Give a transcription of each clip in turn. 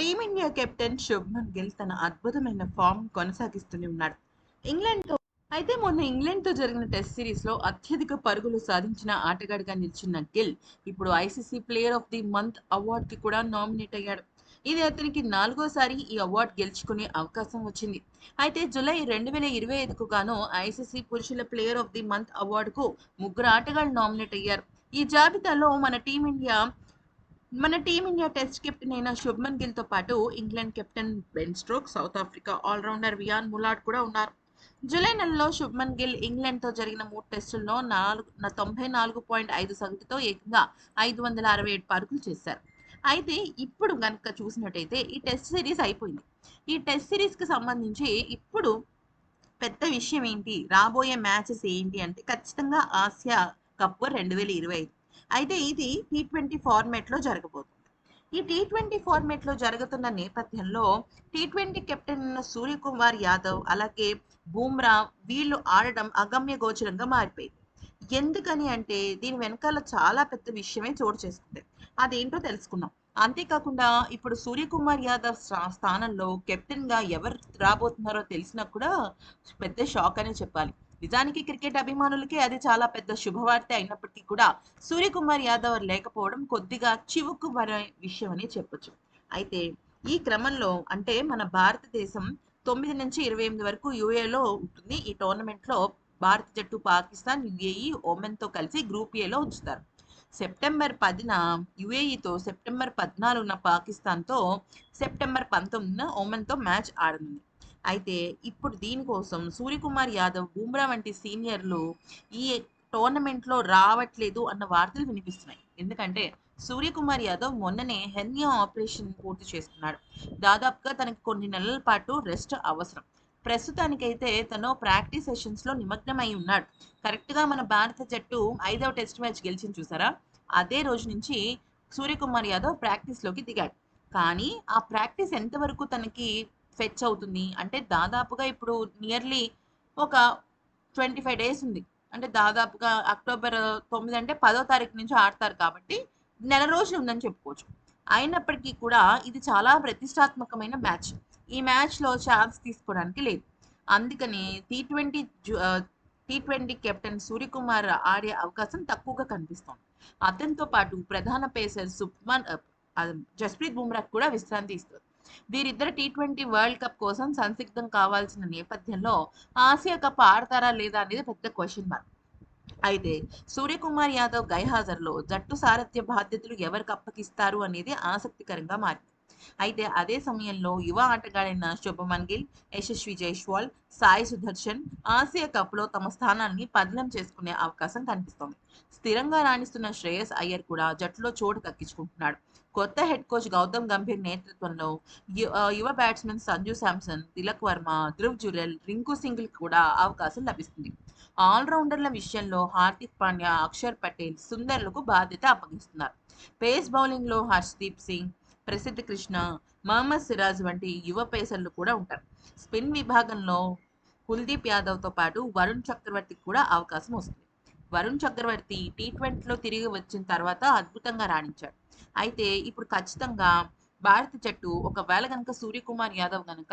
Team India captain Shubman Gill తన అద్భుతమైన form కొనసాగిస్తూనే ఉన్నాడు. ఇంగ్లాండ్తో అయితే మొన్న ఇంగ్లాండ్తో జరిగిన టెస్ట్ సిరీస్లో అత్యధిక పరుగులు సాధించిన ఆటగాడిగా నిలిచిన గిల్ ఇప్పుడు ICC player of the month అవార్డుకి కూడా నామినేట్ అయ్యాడు. ఇది అతనికి నాలుగోసారి ఈ అవార్డు గెలుచుకునే అవకాశం వచ్చింది. అయితే జూలై రెండు వేల ఇరవై ఐదుకు గాను ఐసీసీ పురుషుల ప్లేయర్ ఆఫ్ ది మంత్ అవార్డుకు ముగ్గురు ఆటగాళ్ళు నామినేట్ అయ్యారు. ఈ జాబితాలో మన టీమిండియా మన టీమిండియా టెస్ట్ కెప్టెన్ అయిన శుభ్మన్ గిల్తో పాటు England captain Ben Stokes South Africa allrounder Wiaan Mulder కూడా ఉన్నారు. జూలై నెలలో శుభ్మన్ గిల్ ఇంగ్లాండ్తో జరిగిన మూడు టెస్టుల్లో నాలుగు తొంభై నాలుగు పాయింట్ ఐదు సగటుతో ఏకంగా ఐదు వందల అరవై ఏడు పరుగులు చేశారు. అయితే ఇప్పుడు కనుక చూసినట్టయితే ఈ టెస్ట్ సిరీస్ అయిపోయింది. ఈ టెస్ట్ సిరీస్కి సంబంధించి ఇప్పుడు పెద్ద విషయం ఏంటి? రాబోయే మ్యాచెస్ ఏంటి అంటే ఖచ్చితంగా ఆసియా కప్ రెండు వేల ఇరవై ఐదు. అయితే ఇది టీ ట్వంటీ ఫార్మేట్లో జరగబోతుంది. ఈ టీ ట్వంటీ ఫార్మేట్లో జరుగుతున్న నేపథ్యంలో టీ ట్వంటీ కెప్టెన్ అయిన సూర్యకుమార్ యాదవ్ అలాగే బూమ్రా వీళ్ళు ఆడడం అగమ్య గోచరంగా మారిపోయింది. ఎందుకని అంటే దీని వెనకాల చాలా పెద్ద విషయమే చోటు చేసుకుంది. అదేంటో తెలుసుకున్నాం అంతేకాకుండా ఇప్పుడు సూర్యకుమార్ యాదవ్ స్థానంలో కెప్టెన్గా ఎవరు రాబోతున్నారో తెలిసినా కూడా పెద్ద షాక్ అనే చెప్పాలి. నిజానికి క్రికెట్ అభిమానులకి అది చాలా పెద్ద శుభవార్త అయినప్పటికీ కూడా సూర్యకుమార్ యాదవ్ లేకపోవడం కొద్దిగా చివుకు మరే విషయం అని చెప్పొచ్చు. అయితే ఈ క్రమంలో అంటే మన భారతదేశం తొమ్మిది నుంచి ఇరవై ఎనిమిది వరకు యుఏలో ఉంటుంది. ఈ టోర్నమెంట్లో భారత జట్టు పాకిస్తాన్ యుఏఈ ఓమెన్తో కలిసి గ్రూప్ ఏలో ఉంచుతారు. సెప్టెంబర్ పదిన యుఏఈతో సెప్టెంబర్ పద్నాలుగున పాకిస్తాన్తో సెప్టెంబర్ పంతొమ్మిదిన ఓమెన్తో మ్యాచ్ ఆడనుంది. అయితే ఇప్పుడు దీనికోసం సూర్యకుమార్ యాదవ్ బూమ్రా వంటి సీనియర్లు ఈ టోర్నమెంట్లో రావట్లేదు అన్న వార్తలు వినిపిస్తున్నాయి. ఎందుకంటే సూర్యకుమార్ యాదవ్ మొన్ననే హెర్నియా ఆపరేషన్ పూర్తి చేసుకున్నాడు దాదాపుగా తనకి కొన్ని నెలల పాటు రెస్ట్ అవసరం. ప్రస్తుతానికైతే తను ప్రాక్టీస్ సెషన్స్లో నిమగ్నమై ఉన్నాడు. కరెక్ట్గా మన భారత జట్టు ఐదవ టెస్ట్ మ్యాచ్ గెలిచింది చూసారా? అదే రోజు నుంచి సూర్యకుమార్ యాదవ్ ప్రాక్టీస్లోకి దిగాడు. కానీ ఆ ప్రాక్టీస్ ఎంతవరకు తనకి ఫెచ్ అవుతుంది. అంటే దాదాపుగా ఇప్పుడు నియర్లీ ఒక ట్వంటీ ఫైవ్ డేస్ ఉంది. అంటే దాదాపుగా అక్టోబర్ తొమ్మిది అంటే పదో తారీఖు నుంచి ఆడతారు కాబట్టి నెల రోజులు ఉందని చెప్పుకోవచ్చు. అయినప్పటికీ కూడా ఇది చాలా ప్రతిష్టాత్మకమైన మ్యాచ్. ఈ మ్యాచ్లో ఛాన్స్ తీసుకోవడానికి లేదు. అందుకని T twenty T twenty captain Suryakumar ఆడే అవకాశం తక్కువగా కనిపిస్తోంది. అతనితో పాటు ప్రధాన పేసర్ సుప్మన్ జస్ప్రీత్ బుమ్రా కూడా విశ్రాంతి ఇస్తుంది వీరిద్దరు టీ ట్వంటీ వరల్డ్ కప్ కోసం సంసిగ్ధం కావాల్సిన నేపథ్యంలో ఆసియా కప్ ఆడతారా లేదా అనేది పెద్ద క్వశ్చన్ మార్క్ అయితే సూర్యకుమార్ యాదవ్ గైహాజర్లో జట్టు సారథ్య బాధ్యతలు ఎవరికి అప్పగిస్తారు అనేది ఆసక్తికరంగా మారింది. అయితే అదే సమయంలో యువ ఆటగాడైన శుభమన్ గిల్ యశస్వి జైస్వాల్ సాయి సుదర్శన్ ఆసియా కప్లో తమ స్థానాన్ని పదిలం చేసుకునే అవకాశం కనిపిస్తోంది. స్థిరంగా రాణిస్తున్న శ్రేయస్ అయ్యర్ కూడా జట్టులో చోటు దక్కించుకుంటున్నాడు. కొత్త హెడ్ కోచ్ గౌతమ్ గంభీర్ నేతృత్వంలో యువ బ్యాట్స్మెన్ సంజు శాంసన్ తిలక్ వర్మ ధ్రువ్ జురెల్ రింకు సింగిల్ కూడా అవకాశం లభిస్తుంది. ఆల్రౌండర్ల విషయంలో హార్దిక్ పాండ్యా అక్షర్ పటేల్ సుందర్లకు బాధ్యత అప్పగిస్తున్నారు. పేస్ బౌలింగ్లో సింగ్ ప్రసిద్ధ కృష్ణ మహమ్మద్ సిరాజ్ వంటి యువ పేసర్లు కూడా ఉంటారు. స్పిన్ విభాగంలో కుల్దీప్ యాదవ్తో పాటు వరుణ్ చక్రవర్తికి కూడా అవకాశం వస్తుంది. వరుణ్ చక్రవర్తి టీ ట్వంటీలో తిరిగి వచ్చిన తర్వాత అద్భుతంగా రాణించాడు. అయితే ఇప్పుడు ఖచ్చితంగా భారత జట్టు ఒకవేళ కనుక సూర్యకుమార్ యాదవ్ కనుక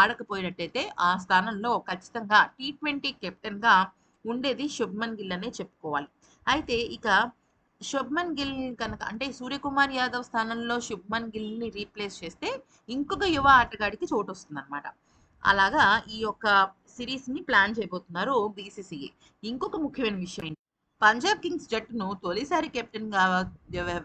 ఆడకపోయినట్టయితే ఆ స్థానంలో ఖచ్చితంగా టీ ట్వంటీ కెప్టెన్గా ఉండేది శుభ్మన్ గిల్ అనే చెప్పుకోవాలి. అయితే ఇక శుభ్మన్ గిల్ కనుక అంటే సూర్యకుమార్ యాదవ్ స్థానంలో శుభ్మన్ గిల్ని రీప్లేస్ చేస్తే ఇంకొక యువ ఆటగాడికి చోటు వస్తుంది అనమాట అలాగా ఈ యొక్క సిరీస్ని ప్లాన్ చేయబోతున్నారు బీసీసీఏ ఇంకొక ముఖ్యమైన విషయం ఏంటి? పంజాబ్ కింగ్స్ జట్టును తొలిసారి కెప్టెన్గా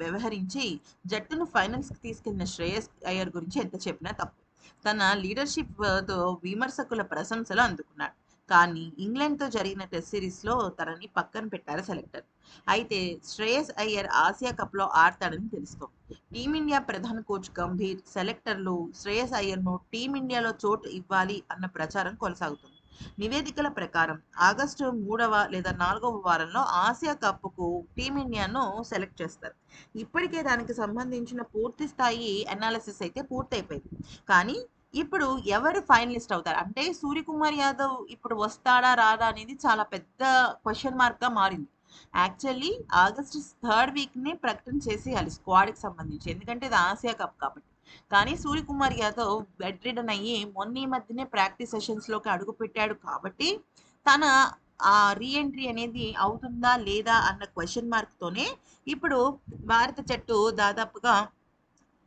వ్యవహరించి జట్టును ఫైనల్స్కి తీసుకెళ్ళిన శ్రేయస్ అయ్యర్ గురించి ఎంత చెప్పినా తప్పు. తన లీడర్షిప్తో విమర్శకుల ప్రశంసలు అందుకున్నాడు. కానీ ఇంగ్లాండ్తో జరిగిన టెస్ట్ సిరీస్లో తనని పక్కన పెట్టారు సెలెక్టర్. అయితే శ్రేయస్ అయ్యర్ ఆసియా కప్లో ఆడతాడని తెలుస్తోంది టీమిండియా ప్రధాన కోచ్ గంభీర్ సెలెక్టర్లు శ్రేయస్ అయ్యర్ను టీమిండియాలో చోటు ఇవ్వాలి అన్న ప్రచారం కొనసాగుతుంది. నివేదికల ప్రకారం ఆగస్టు మూడవ లేదా నాలుగవ వారంలో ఆసియా కప్కు టీమిండియాను సెలెక్ట్ చేస్తారు. ఇప్పటికే దానికి సంబంధించిన పూర్తి స్థాయి అనాలిసిస్ అయితే పూర్తయిపోయింది. కానీ ఇప్పుడు ఎవరు ఫైనలిస్ట్ అవుతారు? అంటే సూర్యకుమార్ యాదవ్ ఇప్పుడు వస్తాడా రాదా అనేది చాలా పెద్ద క్వశ్చన్ మార్క్గా మారింది. యాక్చువల్లీ ఆగస్ట్ థర్డ్ వీక్ నే ప్రకటన చేసేయాలి స్క్వాడ్కి సంబంధించి ఎందుకంటే ఇది ఆసియా కప్ కాబట్టి కానీ సూర్యకుమార్ యాదవ్ బెడ్ రిడన్ అయ్యి మొన్న ఈ మధ్యనే ప్రాక్టీస్ సెషన్స్‌లోకి అడుగుపెట్టాడు కాబట్టి, తన ఆ రీ ఎంట్రీ అనేది అవుతుందా? లేదా? అన్న క్వశ్చన్ మార్క్‌తోనే ఇప్పుడు భారత జట్టు దాదాపుగా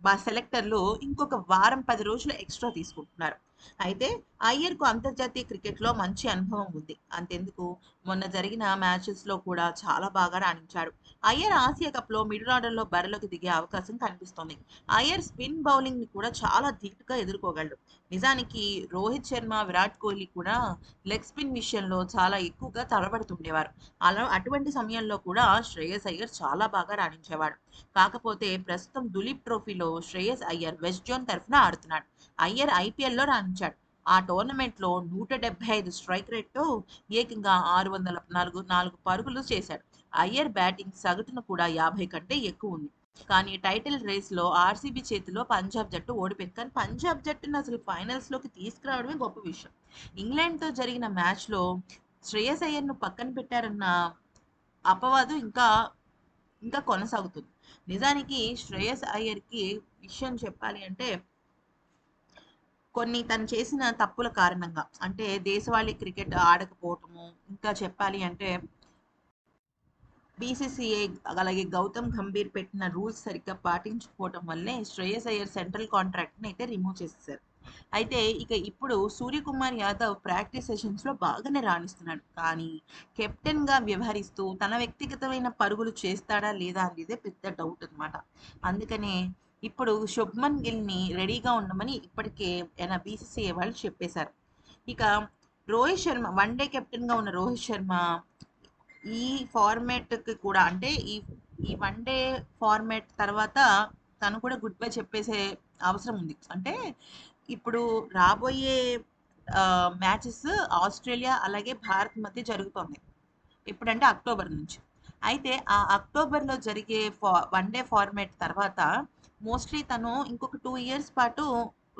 మా సెలెక్టర్లు ఇంకొక వారం పది రోజులు ఎక్స్‌ట్రా తీసుకుంటున్నారు. అయితే అయ్యర్‌కు అంతర్జాతీయ క్రికెట్‌లో మంచి అనుభవం ఉంది. అంతెందుకు మొన్న జరిగిన మ్యాచెస్‌లో కూడా చాలా బాగా రాణించాడు. అయ్యర్ ఆసియా కప్‌లో మిడిల్ ఆర్డర్‌లో బరిలోకి దిగే అవకాశం కనిపిస్తోంది. అయ్యర్ స్పిన్ బౌలింగ్‌ని కూడా చాలా ధీటుగా ఎదుర్కోగలడు. నిజానికి రోహిత్ శర్మ, విరాట్ కోహ్లీ కూడా లెగ్ స్పిన్ విషయంలో చాలా ఎక్కువగా తడబడుతుండేవారు. అలా అటువంటి సమయంలో కూడా శ్రేయస్ అయ్యర్ చాలా బాగా రాణించేవాడు. కాకపోతే ప్రస్తుతం దులీప్ ట్రోఫీలో శ్రేయస్ అయ్యర్ వెస్ట్ జోన్ తరఫున ఆడుతున్నాడు. అయ్యర్ ఐపీఎల్‌లో రాణించాడు. ఆ టోర్నమెంట్‌లో 175 స్ట్రైక్ రేట్‌తో ఏకంగా 604 4 పరుగులు చేశాడు. అయ్యర్ బ్యాటింగ్ సగటున కూడా 50 కంటే ఎక్కువ ఉంది కానీ టైటిల్ రేస్‌లో ఆర్సీబీ చేతిలో పంజాబ్ జట్టు ఓడిపోయింది. కానీ పంజాబ్ జట్టును అసలు ఫైనల్స్‌లోకి తీసుకురావడమే గొప్ప విషయం. ఇంగ్లాండ్‌తో జరిగిన మ్యాచ్‌లో శ్రేయస్ అయ్యర్‌ను పక్కన పెట్టారన్న అపవాదు ఇంకా, ఇంకా కొనసాగుతుంది. నిజానికి శ్రేయస్ అయ్యర్‌కి విషయం చెప్పాలి అంటే కొన్ని తను చేసిన తప్పుల కారణంగా అంటే దేశవాళీ క్రికెట్ ఆడకపోవటము, ఇంకా చెప్పాలి అంటే బీసీసీఐ అలాగే గౌతమ్ గంభీర్ పెట్టిన రూల్స్ సరిగ్గా పాటించకపోవటం వల్లే శ్రేయస్ అయ్యర్ సెంట్రల్ కాంట్రాక్ట్‌ని అయితే రిమూవ్ చేసేసారు. అయితే ఇక ఇప్పుడు సూర్యకుమార్ యాదవ్ ప్రాక్టీస్ సెషన్స్‌లో బాగానే రాణిస్తున్నాడు. కానీ కెప్టెన్‌గా వ్యవహరిస్తూ తన వ్యక్తిగతమైన పరుగులు చేస్తాడా? లేదా? అనేదే పెద్ద డౌట్ అన్నమాట. అందుకనే ఇప్పుడు శుభ్మన్ గిల్‌ని రెడీగా ఉండమని ఇప్పటికే ఆయన బీసీసీఐ వాళ్ళు చెప్పేశారు. ఇక రోహిత్ శర్మ వన్ డే కెప్టెన్‌గా ఉన్న రోహిత్ శర్మ ఈ ఫార్మేట్కి కూడా అంటే ఈ ఈ వన్ డే ఫార్మేట్ తర్వాత తను కూడా గుడ్ బై చెప్పేసే అవసరం ఉంది. అంటే ఇప్పుడు రాబోయే మ్యాచెస్ ఆస్ట్రేలియా అలాగే భారత్ మధ్య జరుగుతోంది. ఎప్పుడంటే అక్టోబర్ నుంచి. అయితే ఆ అక్టోబర్‌లో జరిగే ఫా వన్ డే ఫార్మేట్ తర్వాత మోస్ట్‌లీ తను ఇంకొక టూ ఇయర్స్ పాటు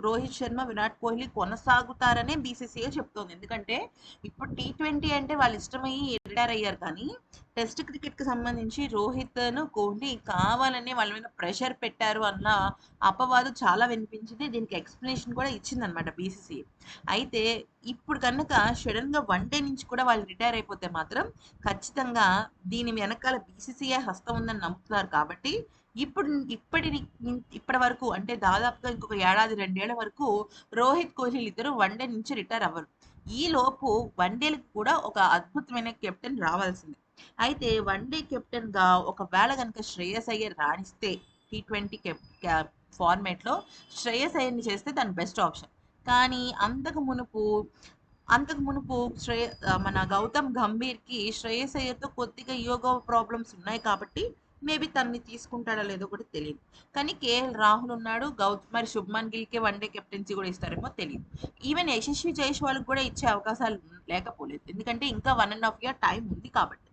రోహిత్ శర్మ, విరాట్ కోహ్లీ కొనసాగుతారనే బీసీసీఐ చెప్తోంది. ఎందుకంటే ఇప్పుడు టీ20 అంటే వాళ్ళు ఇష్టమయ్యి రిటైర్ అయ్యారు కానీ టెస్ట్ క్రికెట్‌కి సంబంధించి రోహిత్‌ను, కోహ్లీ కావాలనే వాళ్ళ మీద ప్రెషర్ పెట్టారు అన్న అపవాదు చాలా వినిపించింది. దీనికి ఎక్స్‌ప్లనేషన్ కూడా ఇచ్చిందనమాట బీసీసీఐ. అయితే ఇప్పుడు కనుక సడన్గా వన్ డే నుంచి కూడా వాళ్ళు రిటైర్ అయిపోతే మాత్రం ఖచ్చితంగా దీని వెనకాల బీసీసీఐ హస్తం ఉందని నమ్ముతున్నారు కాబట్టి ఇప్పుడు ఇప్పటి ఇప్పటి వరకు అంటే దాదాపుగా ఇంకొక ఏడాది, రెండేళ్ళ వరకు రోహిత్, కోహ్లీలిద్దరూ వన్ డే నుంచి రిటైర్ అవ్వరు. ఈ వన్ వన్డేలకు కూడా ఒక అద్భుతమైన కెప్టెన్ రావాల్సిందే. అయితే వన్ డే కెప్టెన్‌గా ఒకవేళ కనుక శ్రేయస్ అయ్యర్ రాణిస్తే టీ20 కెప్ క్యాప్ ఫార్మాట్‌లో శ్రేయస్ అయ్యర్‌ని చేస్తే దాని బెస్ట్ ఆప్షన్. కానీ అంతకు మునుపు అంతకు మునుపు శ్రేయ మన గౌతమ్ గంభీర్‌కి శ్రేయస్ అయ్యర్‌తో కొద్దిగా యోగా ప్రాబ్లమ్స్ ఉన్నాయి కాబట్టి మేబీ తనని తీసుకుంటాడో లేదో కూడా తెలియదు కానీ కేఎల్ రాహుల్ ఉన్నాడు. గౌత్ మరి శుభ్మన్ గిల్‌కే వన్ డే కెప్టెన్సీ కూడా ఇస్తారేమో తెలియదు ఈవెన్ యశస్వి జైస్వాల్‌కి కూడా ఇచ్చే అవకాశాలు లేకపోలేదు. ఎందుకంటే ఇంకా one and half year time ఉంది కాబట్టి.